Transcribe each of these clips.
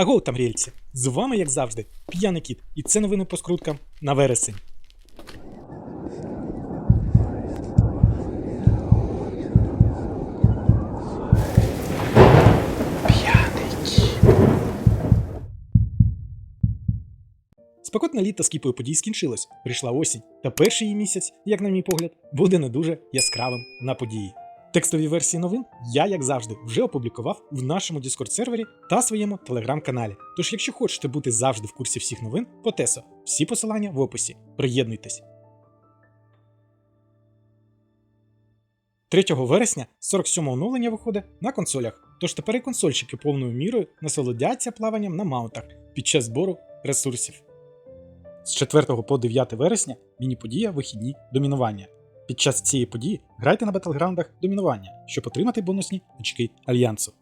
Аго, там рільці! З вами, як завжди, п'яний кіт, і це новини по скруткам на вересень. Спекотне літо з кіпою подій скінчилось, прийшла осінь, та перший її місяць, як на мій погляд, буде не дуже яскравим на події. Текстові версії новин я, як завжди, вже опублікував в нашому Discord сервері та своєму телеграм-каналі. Тож, якщо хочете бути завжди в курсі всіх новин, по ТЕСО, всі посилання в описі. Приєднуйтесь. 3 вересня 47 оновлення виходить на консолях, тож тепер і консольщики повною мірою насолодяться плаванням на маунтах під час збору ресурсів. З 4 по 9 вересня міні-подія вихідні домінування. Під час цієї події грайте на батлграундах домінування, щоб отримати бонусні очки Альянсу.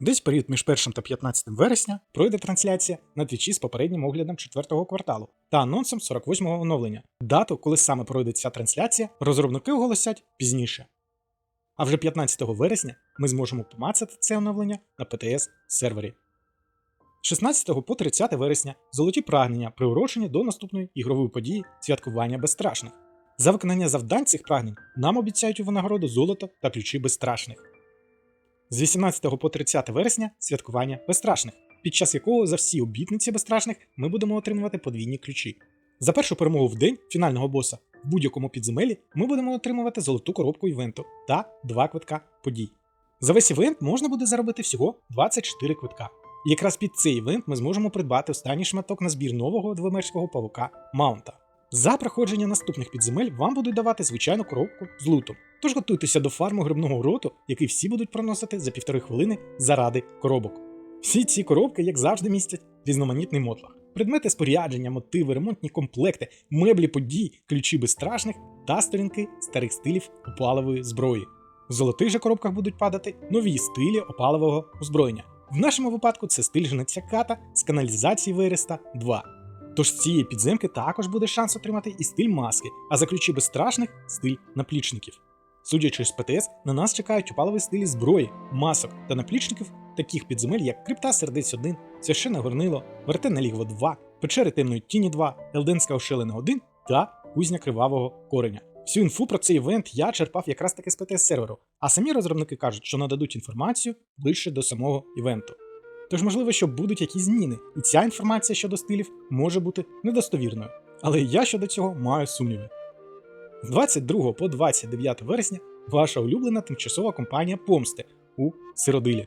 Десь період між 1 та 15 вересня пройде трансляція на твічі з попереднім оглядом 4-го кварталу та анонсом 48-го оновлення. Дату, коли саме пройде ця трансляція, розробники оголосять пізніше. А вже 15 вересня ми зможемо помацати це оновлення на PTS сервері. 16 по 30 вересня золоті прагнення приурочені до наступної ігрової події святкування безстрашних. За виконання завдань цих прагнень нам обіцяють у винагороду золото та ключі безстрашних. З 18 по 30 вересня святкування безстрашних, під час якого за всі обітниці безстрашних ми будемо отримувати подвійні ключі. За першу перемогу в день фінального боса в будь-якому підземелі ми будемо отримувати золоту коробку івенту та два квитка подій. За весь івент можна буде заробити всього 24 квитка. І якраз під цей івент ми зможемо придбати останній шматок на збір нового двомерського павука Маунта. За проходження наступних підземель вам будуть давати звичайну коробку з лутом. Тож готуйтеся до фарму грибного роту, який всі будуть проносити за півтори хвилини заради коробок. Всі ці коробки, як завжди, містять різноманітний мотлах. Предмети спорядження, мотиви, ремонтні комплекти, меблі подій, ключі безстрашних та сторінки старих стилів опалової зброї. В золотих же коробках будуть падати нові стилі опалового озброєння. В нашому випадку це стиль жнеця ката з каналізації Вереста 2. Тож з цієї підземки також буде шанс отримати і стиль маски, а за ключі безстрашних стиль наплічників. Судячи з ПТС, на нас чекають опалові стилі зброї, масок та наплічників таких підземель, як Крипта Сердець 1, Священне Горнило, Вертенне Лігво 2, Печери Темної Тіні 2, Елденська Ошелена 1 та Кузня Кривавого Кореня. Всю інфу про цей івент я черпав якраз таки з ПТС серверу, а самі розробники кажуть, що нададуть інформацію ближче до самого івенту. Тож, можливо, що будуть якісь зміни, і ця інформація щодо стилів може бути недостовірною. Але я щодо цього маю сумніви. З 22 по 29 вересня ваша улюблена тимчасова компанія Помсти у Сиродилі.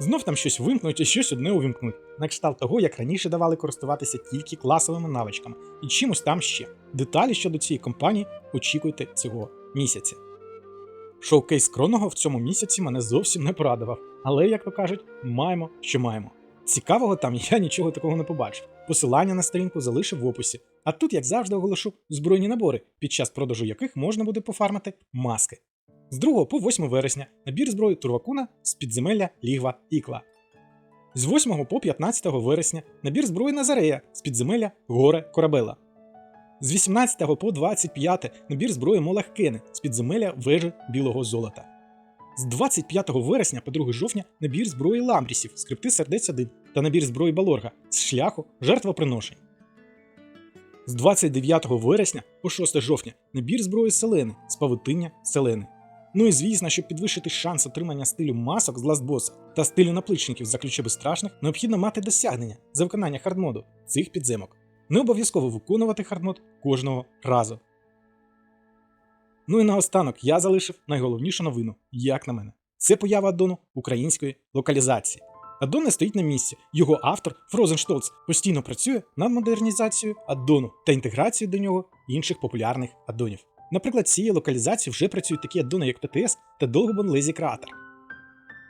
Знов там щось вимкнуть і щось одне увімкнуть, на кшталт того, як раніше давали користуватися тільки класовими навичками і чимось там ще. Деталі щодо цієї компанії очікуйте цього місяця. Шоукейс Кроного в цьому місяці мене зовсім не порадував, але, як то кажуть, маємо, що маємо. Цікавого там я нічого такого не побачив. Посилання на сторінку залишив в описі. А тут, як завжди, оголошу збройні набори, під час продажу яких можна буде пофармити маски. З 2 по 8 вересня набір зброї Турвакуна з підземелля Лігва Ікла. З 8 по 15 вересня набір зброї Назарея з підземелля Горе Корабела. З 18 по 25 набір зброї Молахкени з підземелля вежі білого золота. З 25 вересня по 2 жовтня набір зброї Ламрісів з крипти сердець 1 та набір зброї Балорга з шляху жертвоприношень. З 29 вересня по 6 жовтня набір зброї Селени з павутиння Селени. Ну і звісно, щоб підвищити шанс отримання стилю масок з ластбоса та стилю наплічників за ключі безстрашних, необхідно мати досягнення за виконання хардмоду цих підземок. Не обов'язково виконувати хардмод кожного разу. Ну і наостанок я залишив найголовнішу новину, як на мене. Це поява аддону української локалізації. Аддон не стоїть на місці. Його автор Фрозен Штолц постійно працює над модернізацією аддону та інтеграцією до нього інших популярних аддонів. Наприклад, цієї локалізації вже працюють такі аддони, як ПТС та Долгобон Лезі Кратер.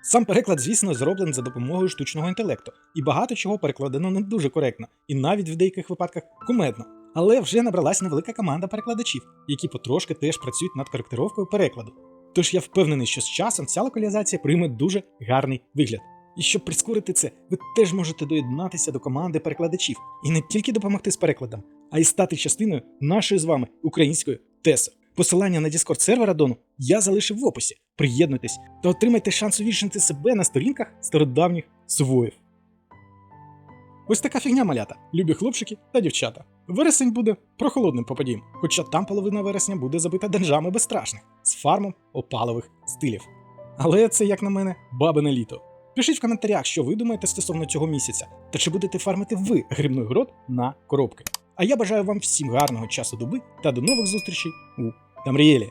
Сам переклад, звісно, зроблений за допомогою штучного інтелекту, і багато чого перекладено не дуже коректно, і навіть в деяких випадках кумедно. Але вже набралась невелика команда перекладачів, які потрошки теж працюють над коректировкою перекладу. Тож я впевнений, що з часом ця локалізація прийме дуже гарний вигляд. І щоб прискорити це, ви теж можете доєднатися до команди перекладачів і не тільки допомогти з перекладом, а й стати частиною нашої з вами української ТЕСО. Посилання на Discord сервера Дону я залишив в описі. Приєднуйтесь та отримайте шанс увічнити себе на сторінках стародавніх сувоїв. Ось така фігня малята, любі хлопчики та дівчата. Вересень буде прохолодним попадім, хоча там половина вересня буде забита денжами безстрашних з фармом опалових стилів. Але це, як на мене, бабине літо. Пишіть в коментарях, що ви думаєте стосовно цього місяця, та чи будете фармити ви грибний город на коробки. А я бажаю вам всім гарного часу доби та до нових зустрічей у Тамрієлі.